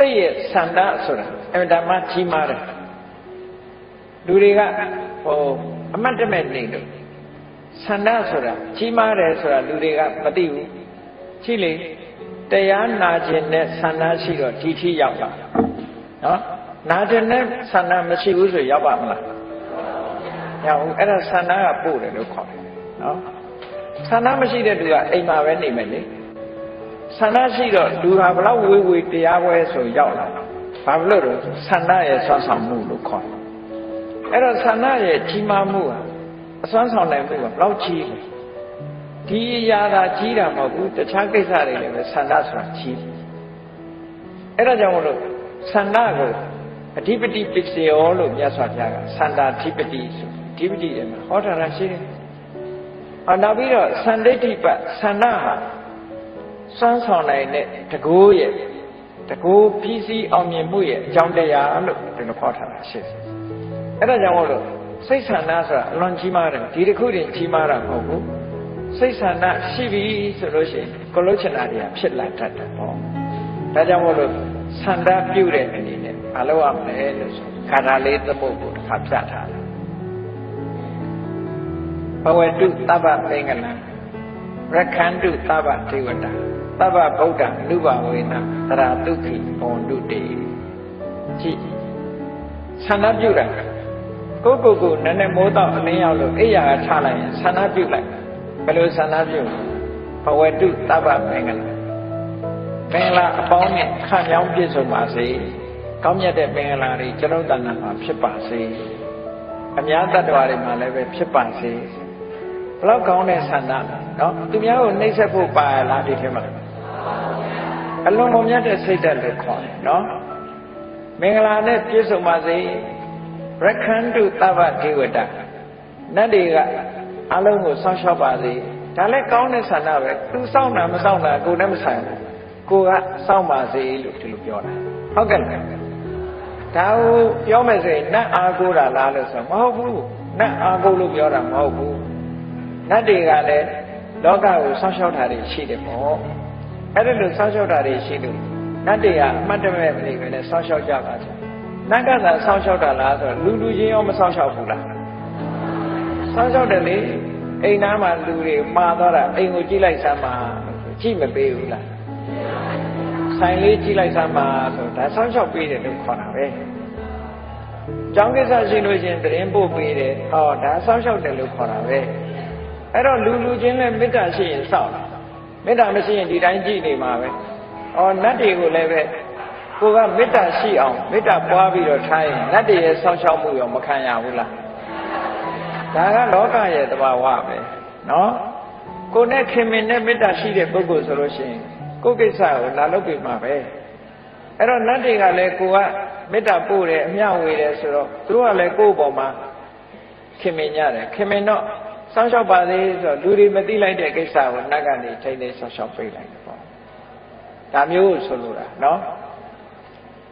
စိတ်ရဲ့ဆန္ဒဆိုတာအမှန်တမ်းကြီးမားတယ်လူတွေကဟိုအမတ်တမဲ့နေလို့ဆန္ဒဆိုတာကြီးမားတယ်ဆိုတာလူတွေကမသိဘူးရှိလေတရားနာခြင်းနဲ့ဆန္ဒရှိတော့ဒီထိရောက်လာနော်နာခြင်းနဲ့ဆန္ဒမရှိဘူးဆိုရောက်ပါမလားရောက်ဘူးအဲ့ဒါဆန္ဒကပို့တယ်လို့ခေါ်တယ်နော်ဆန္ဒမရှိတဲ့သူကအိမ်မှာပဲနေမယ်လေ ဆန္ဒရှိတော့လူဟာဘလောက်ဝေးဝေးတရားပွဲဆိုရောက်လာဘာလို့လဲဆန္ဒရဲ့ဆွမ်းဆောင်မှုလို့ခေါ်တယ်အဲ့တော့ဆန္ဒရဲ့ကြီးမားမှုဟာအစွမ်းဆောင်နိုင်မှုကဘလောက်ကြီးလဲဒီအရာသာကြီးတာမဟုတ်ဘူးတခြားကိစ္စတွေလည်းပဲဆန္ဒဆိုတာကြီးတယ်အဲ့ဒါကြောင့်မလို့ဆန္ဒကိုအဓိပတိပစ္စယောလို့မြတ်စွာဘုရားကစန္ဒာဓိပတိဆိုဓိပတိတယ်မှာဟောတာရရှိတယ်။အော်နောက်ပြီးတော့စန္ဒိဋ္ဌိပဆန္ဒဟာ စွမ်းဆောင်နိုင်တဲ့တကိုးရဲ့တကိုးပြီးစီးအောင်မြင်မှုရဲ့အကြောင်းတရားလို့ဒီလိုခေါ်ထားတာရှိတယ်။အဲ့ဒါကြောင့်မို့လို့စိတ်ဆန္ဒဆိုတာအလွန်ကြီးမားတယ်ဒီတစ်ခုတည်းကြီးမားတာမဟုတ်ဘူး။စိတ်ဆန္ဒရှိပြီဆိုလို့ရှိရင်ကိုလုချင်တာတွေကဖြစ်လာတတ်တယ်ပေါ့။ဒါကြောင့်မို့လို့ဆန္ဒပြုတဲ့အနေနဲ့မလုပ်ရမလဲလို့ဆိုခန္ဓာလေးသမုတ်ကိုတစ်ခါပြထားတယ်ဘဝတုသဗ္ဗမင်္ဂလံ ရခန္တုသဗ္ဗဒေဝတာသဗ္ဗဗုဒ္ဓအနုဘဝေနသရတုခိဘဝန္တုတေကြည့်ဆန္ဒပြုတာကိုကိုကိုနည်းနည်းမိုးတော့အလင်းရောက်လို့အိယာကချလိုက်ရင်ဆန္ဒပြုလိုက်ဘယ်လိုဆန္ဒပြုဘဝတုသဗ္ဗမင်္ဂလံမင်္ဂလာအပေါင်းနဲ့ခံကြောင်းပြည့်စုံပါစေကောင်းမြတ်တဲ့မင်္ဂလာတွေကျွန်ုပ်တဏ္ဍာမှာဖြစ်ပါစေအများတ attva တွေမှာလည်းပဲဖြစ်ပါစေ ဘလောက်ကောင်းတဲ့ဆန္ဒနော်သူများကိုနှိမ့်ဆက်ဖို့ပါလားဒီထဲမှာအလွန်ကုန်မြတ်တဲ့စိတ်ဓာတ်လို့ခေါ်တယ်နော်မင်္ဂလာနဲ့ပြည့်စုံပါစေရခန္တုသဗ္ဗဒေဝတာနတ်တွေကအလုံးကိုစောင့်ရှောက်ပါစေဒါလည်းကောင်းတဲ့ဆန္ဒပဲသူစောင့်တာမစောင့်တာကိုယ်နဲ့မဆိုင်ဘူးကိုကစောင့်ပါစေလို့ဒီလိုပြောတာဟုတ်ကဲ့လားဒါကိုပြောမယ်ဆိုရင်နတ်အားကိုးတာလားလို့ဆိုမဟုတ်ဘူးနတ်အားကိုးလို့ပြောတာမဟုတ်ဘူး နတ်တွေကလည်းလောကကိုဆောင်းလျှောက်တာတွေရှိတယ်ပေါ့အဲ့ဒါလို့ဆောင်းလျှောက်တာတွေရှိလို့နတ်တွေကအမှတ်တမဲ့မနေပဲနဲ့ဆောင်းလျှောက်ကြပါစေနတ်ကသာဆောင်းလျှောက်တာလားဆိုတော့လူလူချင်းရောမဆောင်းလျှောက်ဘူးလားဆောင်းလျှောက်တယ်လေအိမ်သားမှာလူတွေမှာသွားတာအိမ်ကိုကြည့်လိုက်စမ်းပါကြည့်မပေးဘူးလားဆိုင်လေးကြည့်လိုက်စမ်းပါဆိုဒါဆောင်းလျှောက်ပေးတယ်လို့ခေါ်တာပဲကျောင်းကိစ္စရှိလို့ရှင်သတင်းပို့ပေးတယ်ဟောဒါဆောင်းလျှောက်တယ်လို့ခေါ်တာပဲ အဲ့တော့လူလူချင်းနဲ့မေတ္တာရှိရင်စောင့်မေတ္တာမရှိရင်ဒီတိုင်းကြည့်နေမှာပဲဩနတ်တွေကိုလည်းပဲကိုကမေတ္တာရှိအောင်မေတ္တာပွားပြီးတော့ထားရင်နတ်တွေရဲ့ဆောင်းလျှောက်မှုရောမခံရဘူးလားဒါကလောကရဲ့သဘာဝပဲနော်ကိုနဲ့ခင်မင်နဲ့မေတ္တာရှိတဲ့ပုဂ္ဂိုလ်ဆိုလို့ရှိရင်ကိုယ်ကိစ္စကိုလာလုပ်ပြမှာပဲအဲ့တော့နတ်တွေကလည်းကိုကမေတ္တာပို့တယ်အမျှဝေတယ်ဆိုတော့သူတို့ကလည်းကိုယ့်ဘောမှာခင်မင်ကြတယ်ခင်မင်တော့ စောင့်ရှောက်ပါသေးဆိုတော့လူတွေမသိလိုက်တဲ့ကိစ္စကိုနတ်ကနေထိနေစောင့်ရှောက်ပေးလိုက်တယ်ပေါ့ဒါမျိုးဆိုလိုတာနော်